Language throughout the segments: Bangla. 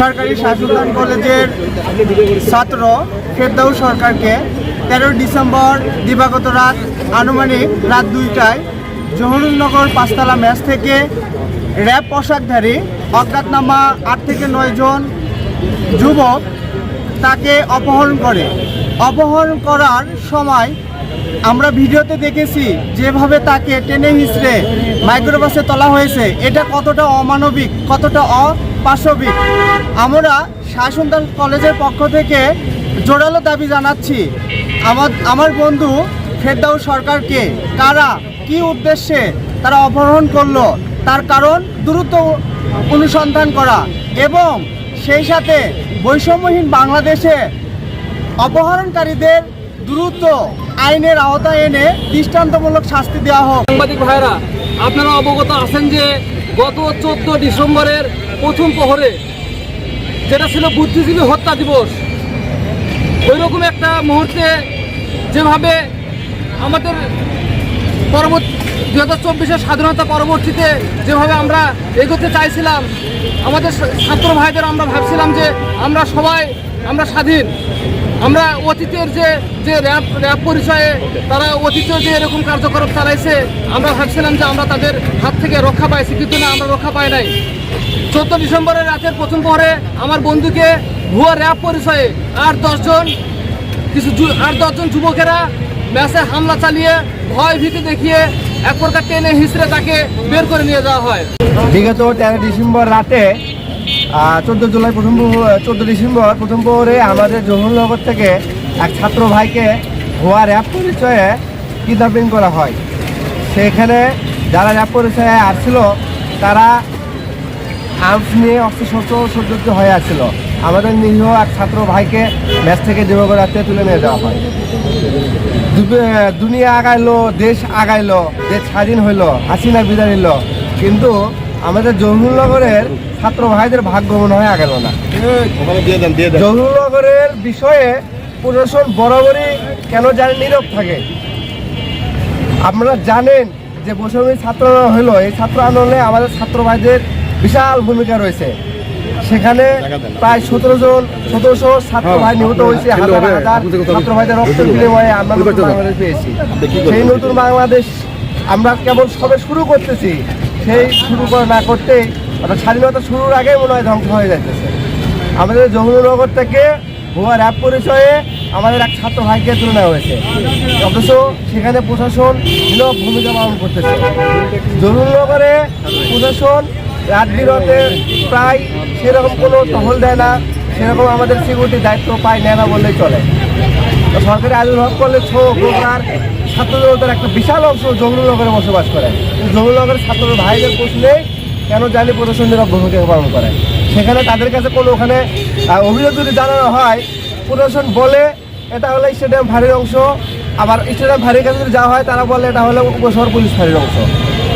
সরকারি শাসন কলেজের ছাত্র ফেরদাউ সরকারকে তেরো ডিসেম্বর দিবাগত রাত আনুমানিক রাত দুইটায় জহরুলনগর পাঁচতলা ম্যাচ থেকে র্যাব পোশাকধারী অজ্ঞাতনামা আট থেকে নয় জন যুবক তাকে অপহরণ করে। অপহরণ করার সময় আমরা ভিডিওতে দেখেছি যেভাবে তাকে টেনে হিসড়ে মাইক্রোবাসে তোলা হয়েছে। এটা কতটা অমানবিক, কতটা অপাশবিক? আমরা শাসনদান কলেজের পক্ষ থেকে জোরালো দাবি জানাচ্ছি। আমার আমার বন্ধু ফেরদাউ সরকারকে। কারা, কি উদ্দেশ্যে তারা অপহরণ করল? তার কারণ দ্রুত অনুসন্ধান করা। এবং সেই সাথে বৈষম্যহীন বাংলাদেশে অপহরণকারীদের দ্রুত আইনের আওতায় এনে দৃষ্টান্তমূলক শাস্তি দেওয়া হোক। সাংবাদিক ভাইরা আপনারা অবগত আছেন যে গত চোদ্দ ডিসেম্বরের প্রথম প্রহরে যেটা ছিল বুদ্ধিজীবী হত্যা দিবস, ওইরকম একটা মুহূর্তে যেভাবে আমাদের পরবর্তী দু হাজার চব্বিশের স্বাধীনতা পরবর্তীতে যেভাবে আমরা এগোতে চাইছিলাম, আমাদের ছাত্র ভাইদের আমরা ভাবছিলাম যে আমরা সবাই, আমরা স্বাধীন। আমরা অতীতের যে যে র্যাব র্যাব পরিচয়ে তারা অতীতের যে এরকম কার্যকলাপ চালাইছে, আমরা ভাবছিলাম যে আমরা তাদের হাত থেকে রক্ষা পাইছি, কিন্তু না, আমরা রক্ষা পাই নাই। চোদ্দ ডিসেম্বরের রাতের প্রথম পরে আমার বন্ধুকে ভুয়া র্যাব পরিচয়ে আর দশজন কিছু আট দশজন যুবকেরা ম্যাচে হামলা চালিয়ে ভয় ভীতি দেখিয়ে এক প্রকার টেনে হিসড়ে তাকে বের করে নিয়ে যাওয়া হয়। বিগত তেরো ডিসেম্বর রাতে চোদ্দ জুলাই, প্রথম চোদ্দ ডিসেম্বর, প্রথম প্রহরে আমাদের জহুরনগর থেকে এক ছাত্র ভাইকে ভুয়া র্যাব পরিচয়ে কিডন্যাপিং করা হয়। সেখানে যারা র্যাব পরিচয়ে আসছিল, তারা আর্মস নিয়ে অস্ত্রশস্ত্র সজ্জিত হয়ে আসছিল। আমাদের নিরীহ এক ছাত্র ভাইকে ম্যাচ থেকে দিবগর রাতে তুলে নিয়ে যাওয়া হয়। দুনিয়া আগাইলো, দেশ আগাইলো, দেশ স্বাধীন হইল, হাসিনা বিদায় নিল। কিন্তু আমাদের জহুরনগরের ছাত্র ভাইদের ভাগ্য মনে হয় আগালো না জহুরনগরের বিষয়ে প্রশাসন বরাবরই কেন জানি নীরব থাকে? আপনারা জানেন যে বৈষম্য ছাত্র হলো এই ছাত্র আন্দোলনে আমাদের ছাত্র ভাইদের বিশাল ভূমিকা রয়েছে। সেখানে প্রায় সতেরো জন সতেরোশো ছাত্র ভাই নিহত হয়েছে। হাজার হাজার ছাত্র ভাইদের রক্ত বিনিময়ে আমরা নতুন বাংলাদেশ পেয়েছি। সেই নতুন বাংলাদেশ আমরা কেবল সবে শুরু করতেছি। সেই শুরু করে না করতেই অর্থাৎ স্বাধীনতা শুরুর আগেই মনে হয় ধ্বংস হয়ে যাইতেছে। আমাদের যমুনানগর থেকে ভুয়া র্যাব পরিচয়ে আমাদের এক ছাত্র ভাইকে তুলে নেওয়া হয়েছে। অথচ সেখানে প্রশাসন নীরব ভূমিকা পালন করতেছে। যমুনানগরে প্রশাসন রাত বিরতে প্রায় সেরকম কোনো টহল দেয় না, সেরকম আমাদের সিকিউরিটি দায়িত্ব পায় নেয় না বললেই চলে। সরকারি আবির্ভাব করলে ছো গোকার ছাত্র জনতার একটা বিশাল অংশ জঙ্গলনগরে বসবাস করে। কিন্তু জঙ্গলনগরের ছাত্র ভাইদের প্রশ্নে কেন প্রশাসন নীরব ভূমিকা পালন করে? সেখানে তাদের কাছে কোনো ওখানে অভিযোগ যদি জানানো হয় প্রশাসন বলে এটা হলো স্টেডিয়াম ভারীর অংশ, আবার স্টেডিয়াম ভারীর কাছে যদি যাওয়া হয়, তারা বলে এটা হলো উপশহর পুলিশ ফাঁড়ির অংশ।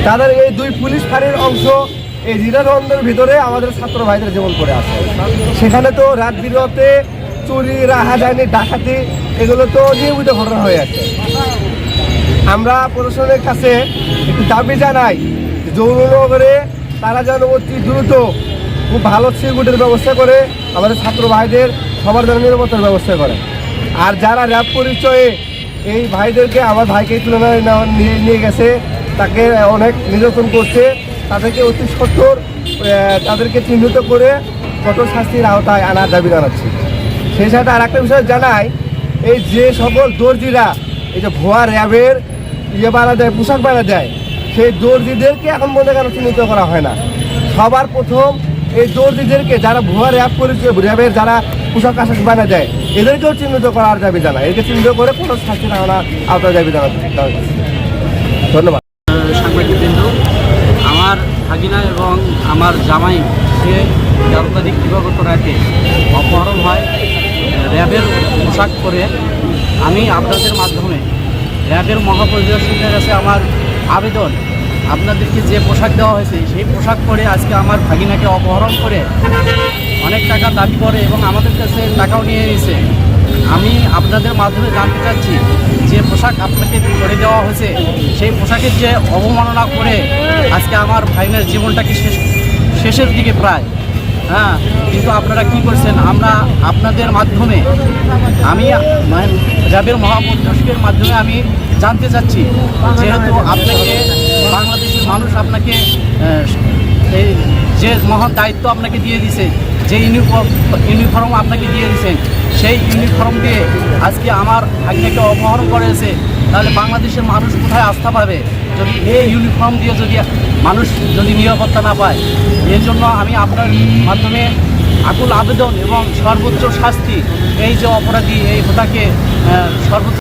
তাদের এই দুই পুলিশ ফাঁড়ির অংশ এই জিরানন্দের ভিতরে আমাদের ছাত্র ভাইদের জীবন করে আছে। সেখানে তো রাত বিরতে চুরি, রাহাজানি, ডাকাতি, এগুলো তো নিয়মিত ঘটনা হয়ে আছে। আমরা প্রশাসনের কাছে একটু দাবি জানাই যৌননগরে তারা যেন অতি দ্রুত খুব ভালো সিকিউরিটির ব্যবস্থা করে আমাদের ছাত্র ভাইদের সবার জন্য নিরাপত্তার ব্যবস্থা করে। আর যারা র্যাব পরিচয়ে এই ভাইদেরকে আমার ভাইকে তুলনায় নিয়ে নিয়ে গেছে, তাকে অনেক নির্যাতন করছে, তাদেরকে অতি সত্তর তাদেরকে চিহ্নিত করে কঠোর শাস্তির আওতায় আনার দাবি জানাচ্ছি। সেই সাথে আর একটা বিষয় জানাই, এই যে সকল দর্জিরা এই যে ভুয়া র্যাবের ইয়ে বানা দেয়, পোশাক বানা দেয়। সেই দর্জিদেরকে এখন মনে কেন চিহ্নিত করা হয় না। সবার প্রথম এই দর্জিদেরকে যারা ভুয়া র্যাব করেছে র্যাবের যারা পোশাক আশাক বানা দেয়, এদেরকেও চিহ্নিত করার দাবি জানায়। এদেরকে চিহ্নিত করে কোনো শাস্তি না আনা আওতায় দাবি জানাতে ধন্যবাদ। সাংবাদিকবৃন্দ, আমার ভাগিনা এবং আমার জামাই, সে তেরো দিবাগত রাতে অপহরণ হয় র্যাবের পোশাক পরে। আমি আপনাদের মাধ্যমে র্যাবের মহাপরিদর্শকের কাছে আমার আবেদন। আপনাদেরকে যে পোশাক দেওয়া হয়েছে, সেই পোশাক পরে আজকে আমার ভাগিনাকে অপহরণ করে অনেক টাকা দাবি করে এবং আমাদের কাছে টাকাও নিয়ে নিয়েছে। আমি আপনাদের মাধ্যমে জানতে চাচ্ছি, যে পোশাক আপনাকে করে দেওয়া হয়েছে, সেই পোশাকের যে অবমাননা করে আজকে আমার ভাইনের জীবনটাকে শেষ শেষের দিকে প্রায় হ্যাঁ কিন্তু আপনারা কি করছেন? আমরা আপনাদের মাধ্যমে, আমি মানে র্যাবের মহাপরিদর্শকের মাধ্যমে আমি জানতে চাচ্ছি, যেহেতু আপনাকে বাংলাদেশের মানুষ আপনাকে যে মহান দায়িত্ব আপনাকে দিয়ে দিছে, যে ইউনিফর্ম ইউনিফর্ম আপনাকে দিয়ে দিয়েছেন সেই ইউনিফর্ম দিয়ে আজকে আমার ভাগ্যকে অপহরণ করেছে তাহলে বাংলাদেশের মানুষ কোথায় আস্থা পাবে? যদি এই ইউনিফর্ম দিয়ে যদি মানুষ যদি নিরাপত্তা না পায়, এর জন্য আমি আপনার মাধ্যমে আকুল আবেদন এবং সর্বোচ্চ শাস্তি, এই যে অপরাধী, এই হোতাকে সর্বোচ্চ